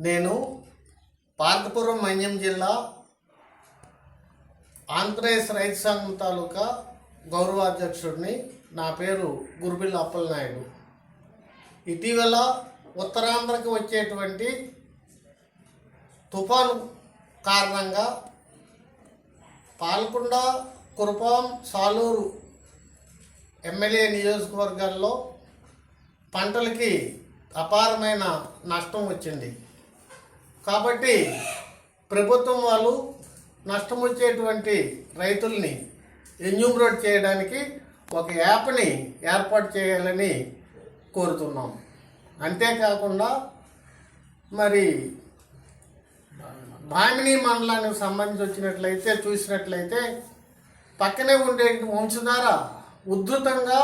నేను పార్కపురం మన్యం జిల్లా ఆంధ్రప్రదేశ్ రైతు సంఘం తాలూకా గౌరవాధ్యక్షుడిని నా పేరు గురుబిల్ అప్పలనాయుడు. ఇటీవల ఉత్తరాంధ్రకు వచ్చేటువంటి తుఫాను కారణంగా పాల్కొండ కురపాం సాలూరు ఎమ్మెల్యే నియోజకవర్గాల్లో పంటలకి అపారమైన నష్టం వచ్చింది. కాబట్టి ప్రభుత్వం వాళ్ళు నష్టం వచ్చేటువంటి రైతుల్ని ఎన్యూమరేట్ చేయడానికి ఒక యాప్ని ఏర్పాటు చేయాలని కోరుతున్నాం. అంతేకాకుండా మరి భామిని మండలానికి సంబంధించి వచ్చినట్లయితే చూసినట్లయితే పక్కనే ఉండే వంశధార ఉధృతంగా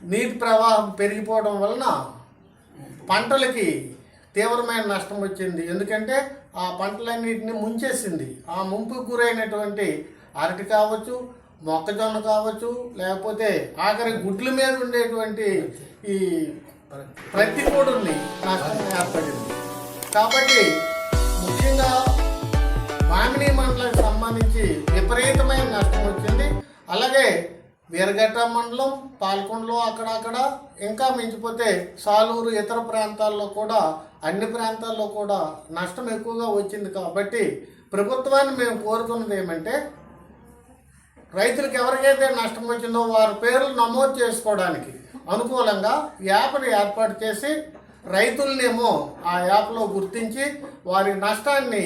నీటి ప్రవాహం పెరిగిపోవడం వలన పంటలకి తీవ్రమైన నష్టం వచ్చింది. ఎందుకంటే ఆ పంటలన్నింటిని ముంచేసింది. ఆ ముంపుకు గురైనటువంటి అరటి కావచ్చు మొక్కజొన్న కావచ్చు లేకపోతే ఆఖరి గుడ్ల మీద ఉండేటువంటి ఈ ప్రతి కూడా నష్టం ఏర్పడింది. కాబట్టి ముఖ్యంగా మామిడి మండలానికి సంబంధించి విపరీతమైన నష్టం వచ్చింది. అలాగే వీరగట్ట మండలం పాల్కొండలో అక్కడక్కడ ఇంకా మించిపోతే సాలూరు ఇతర ప్రాంతాల్లో కూడా అన్ని ప్రాంతాల్లో కూడా నష్టం ఎక్కువగా వచ్చింది కాబట్టి ప్రభుత్వాన్ని మేము కోరుకున్నది ఏమంటే రైతులకు ఎవరికైతే నష్టం వచ్చిందో వారి పేర్లు నమోదు చేసుకోవడానికి అనుకూలంగా యాప్ని ఏర్పాటు చేసి రైతులనేమో ఆ యాప్లో గుర్తించి వారి నష్టాన్ని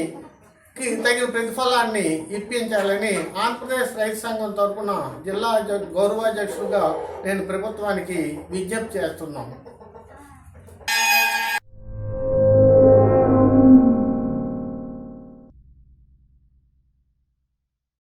కి తగిన ప్రతిఫలాన్ని ఇప్పించాలని ఆంధ్రప్రదేశ్ రైతు సంఘం తరఫున జిల్లా అధ్య- గౌరవాధ్యక్షుడిగా నేను ప్రభుత్వానికి విజ్ఞప్తి చేస్తున్నాను.